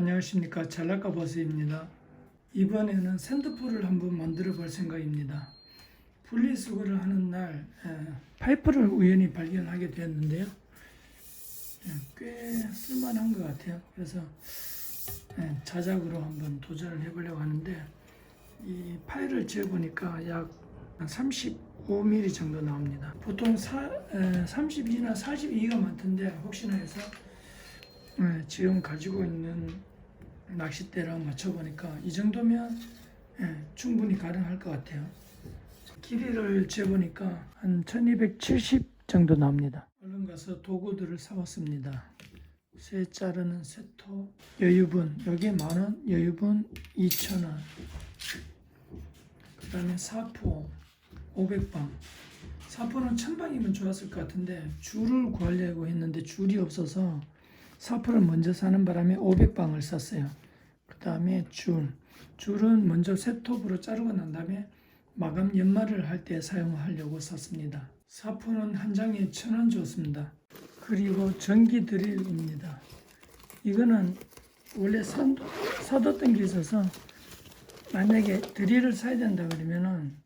안녕하십니까 잘나가 버스입니다. 이번에는 샌드풀을 한번 만들어 볼 생각입니다. 분리수거를 하는 날 에, 파이프를 우연히 발견하게 되었는데요. 에, 꽤 쓸만한 것 같아요. 그래서 에, 자작으로 한번 도전을 해보려고 하는데 이 파일을 재보니까 약 35mm 정도 나옵니다. 보통 사, 에, 32나 42가 많던데 혹시나 해서 네, 지금 가지고 있는 낚싯대랑 맞춰보니까 이 정도면 예, 충분히 가능할 것 같아요. 길이를 재보니까 한 1270 정도 나옵니다. 얼른 가서 도구들을 사왔습니다. 쇠 자르는 쇠토, 여유분, 여기에 만원, 여유분 2천원. 그 다음에 사포 500방. 사포는 1000방이면 좋았을 것 같은데 줄을 구하려고 했는데 줄이 없어서 사포를 먼저 사는 바람에 500방을 샀어요. 그 다음에 줄. 줄은 먼저 세톱으로 자르고 난 다음에 마감 연말을 할때 사용하려고 샀습니다. 사포는 한 장에 천 원 줬습니다. 그리고 전기 드릴입니다. 이거는 원래 사, 사뒀던 게 있어서 만약에 드릴을 사야 된다 그러면은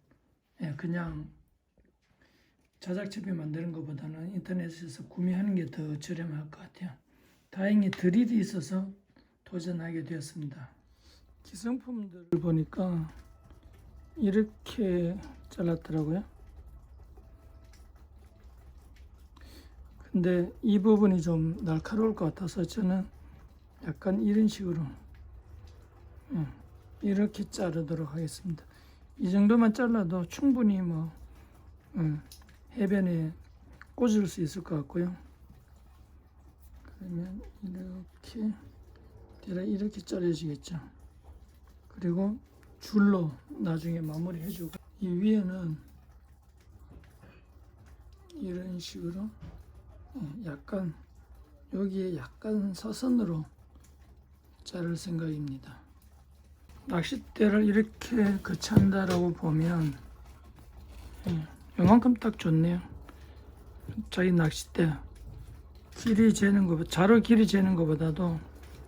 예, 그냥 자작첩에 만드는 것보다는 인터넷에서 구매하는 게 더 저렴할 것 같아요. 다행히 드릴이 있어서 도전하게 되었습니다. 기성품들을 보니까 이렇게 잘랐더라고요. 근데 이 부분이 좀 날카로울 것 같아서 저는 약간 이런 식으로 음, 이렇게 자르도록 하겠습니다. 이 정도만 잘라도 충분히 뭐 음, 해변에 꽂을 수 있을 것 같고요. 그러면 이렇게 대략 이렇게 잘려지겠죠. 그리고 줄로 나중에 마무리 해주고 이 위에는 이런 식으로 어, 약간 여기에 약간 사선으로 자를 생각입니다. 낚싯대를 이렇게 거치한다라고 보면 예, 요만큼 딱 좋네요. 자기 낚싯대 길이 재는 것, 자로 길이 재는 것보다도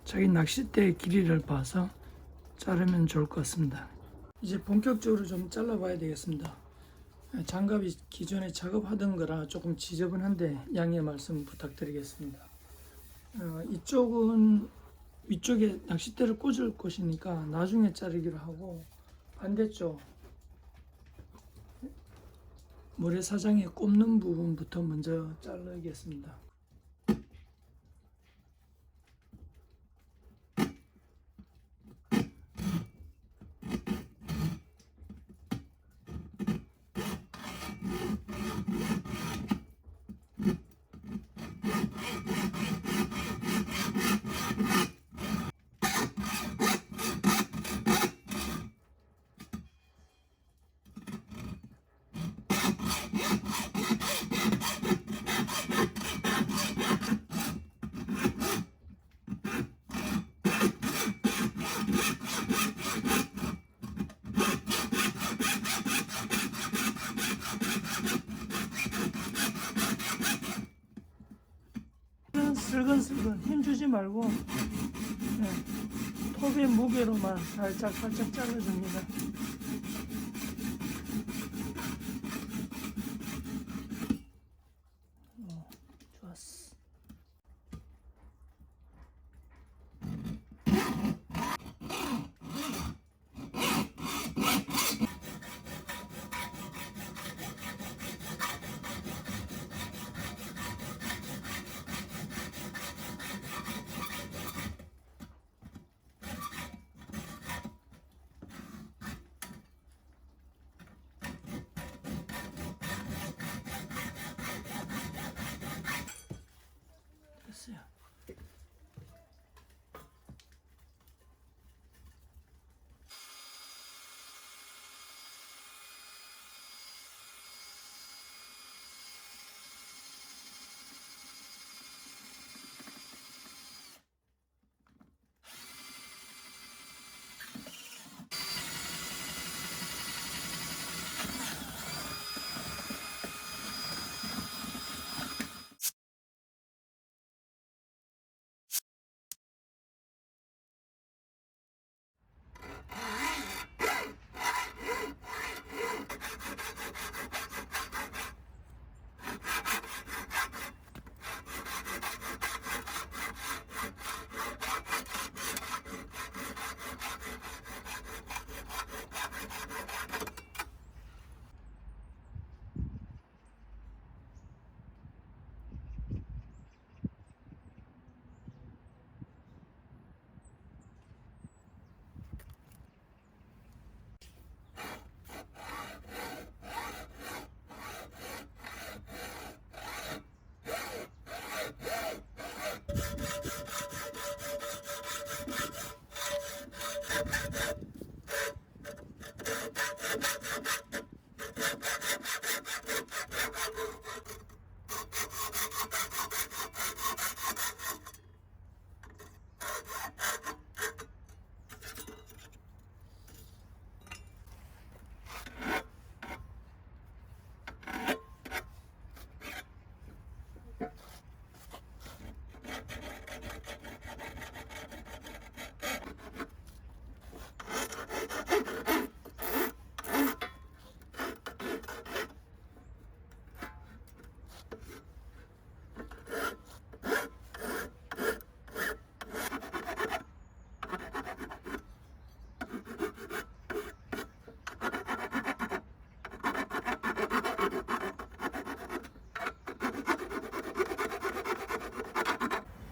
자기 낚싯대의 길이를 봐서 자르면 좋을 것 같습니다. 이제 본격적으로 좀 잘라봐야 되겠습니다. 장갑이 기존에 작업하던 거라 조금 지저분한데 양해 말씀 부탁드리겠습니다. 어, 이쪽은 위쪽에 낚싯대를 꽂을 곳이니까 나중에 자르기로 하고 반대쪽 모래사장에 꼽는 부분부터 먼저 자르겠습니다. 슬근슬근 힘 주지 말고 네, 톱의 무게로만 살짝 살짝 잘라줍니다.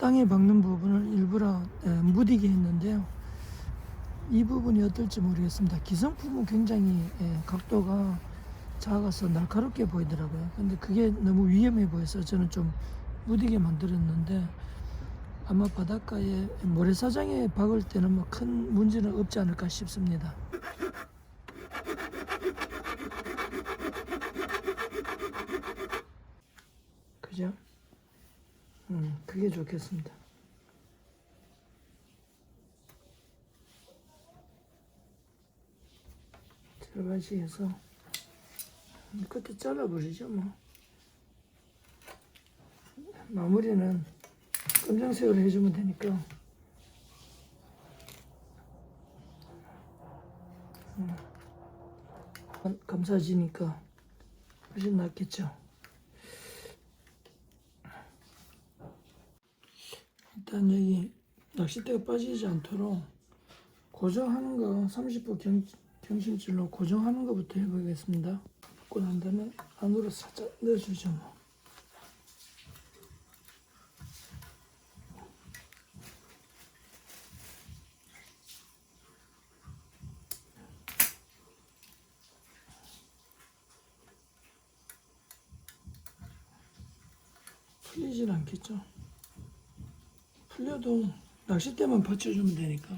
땅에 박는 부분을 일부러 에, 무디게 했는데요. 이 부분이 어떨지 모르겠습니다. 기성품은 굉장히 에, 각도가 작아서 날카롭게 보이더라고요. 근데 그게 너무 위험해 보여서 저는 좀 무디게 만들었는데 아마 바닷가에 모래사장에 박을 때는 뭐 큰 문제는 없지 않을까 싶습니다. 그죠? 음, 그게 좋겠습니다. 절반씩 해서 끝에 잘라버리죠 뭐 마무리는 검정색으로 해주면 되니까 음. 감사지니까 훨씬 낫겠죠 일단 여기 낚싯대가 빠지지 않도록 고정하는 거 30분 경, 경신줄로 고정하는 것부터 해보겠습니다. 받고 난 다음에 안으로 살짝 넣어주죠 뭐. 풀리진 않겠죠. 풀려도 낚싯대만 받쳐주면 되니까.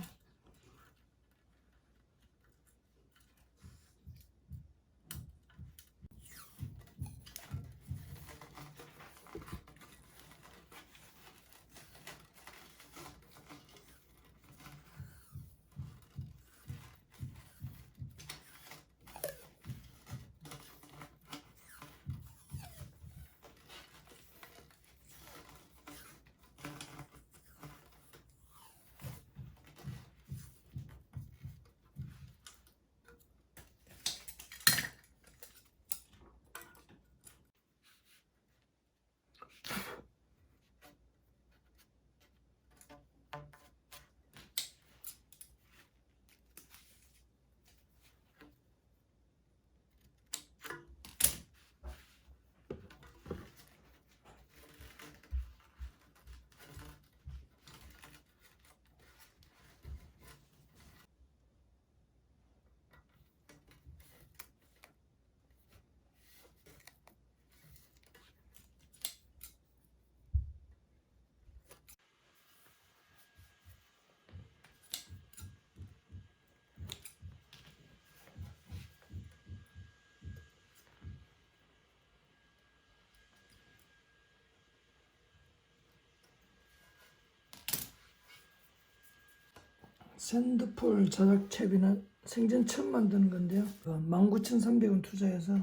샌드폴 자작 채비는 생전 처음 만드는 건데요. 19,300원 투자해서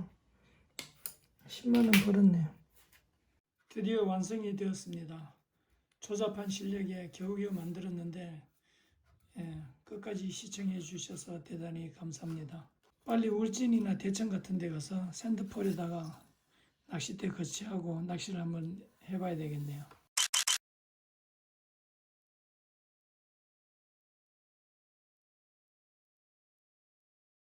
10만원 벌었네요. 드디어 완성이 되었습니다. 조잡한 실력에 겨우겨우 만들었는데 예, 끝까지 시청해 주셔서 대단히 감사합니다. 빨리 울진이나 대천 같은 데 가서 샌드폴에다가 낚싯대 거치하고 낚시를 한번 해봐야 되겠네요.